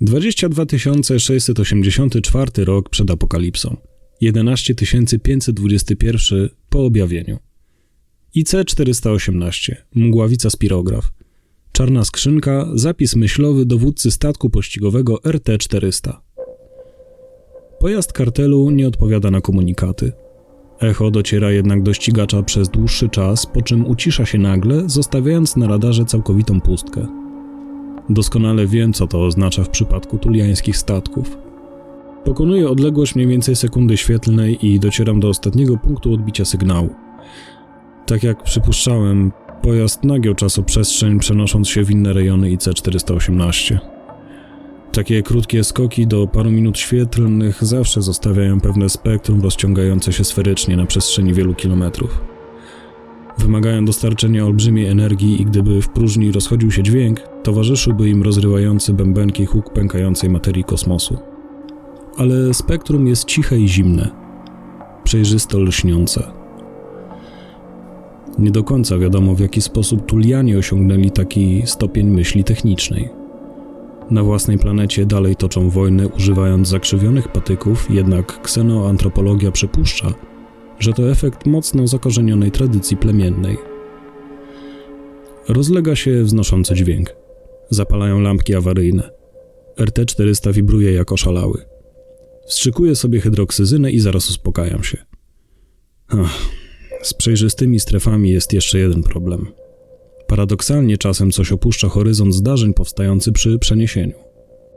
22 684 rok przed apokalipsą. 11 521 po objawieniu. IC-418, mgławica spirograf. Czarna skrzynka, zapis myślowy dowódcy statku pościgowego RT-400. Pojazd kartelu nie odpowiada na komunikaty. Echo dociera jednak do ścigacza przez dłuższy czas, po czym ucisza się nagle, zostawiając na radarze całkowitą pustkę. Doskonale wiem, co to oznacza w przypadku tuliańskich statków. Pokonuję odległość mniej więcej sekundy świetlnej i docieram do ostatniego punktu odbicia sygnału. Tak jak przypuszczałem, pojazd nagiął czasoprzestrzeń, przenosząc się w inne rejony IC-418. Takie krótkie skoki do paru minut świetlnych zawsze zostawiają pewne spektrum rozciągające się sferycznie na przestrzeni wielu kilometrów. Wymagają dostarczenia olbrzymiej energii i gdyby w próżni rozchodził się dźwięk, towarzyszyłby im rozrywający bębenki huk pękającej materii kosmosu. Ale spektrum jest ciche i zimne, przejrzysto lśniące. Nie do końca wiadomo, w jaki sposób Tulianie osiągnęli taki stopień myśli technicznej. Na własnej planecie dalej toczą wojnę używając zakrzywionych patyków, jednak ksenoantropologia przypuszcza, że to efekt mocno zakorzenionej tradycji plemiennej. Rozlega się wznoszący dźwięk. Zapalają lampki awaryjne. RT-400 wibruje jak oszalały. Wstrzykuję sobie hydroksyzynę i zaraz uspokajam się. Ach, z przejrzystymi strefami jest jeszcze jeden problem. Paradoksalnie czasem coś opuszcza horyzont zdarzeń powstający przy przeniesieniu.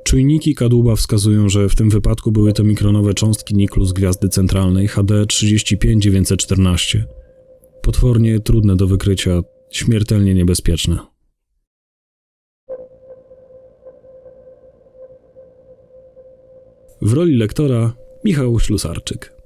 Czujniki kadłuba wskazują, że w tym wypadku były to mikronowe cząstki niklu z gwiazdy centralnej HD 35914. Potwornie trudne do wykrycia, śmiertelnie niebezpieczne. W roli lektora Michał Ślusarczyk.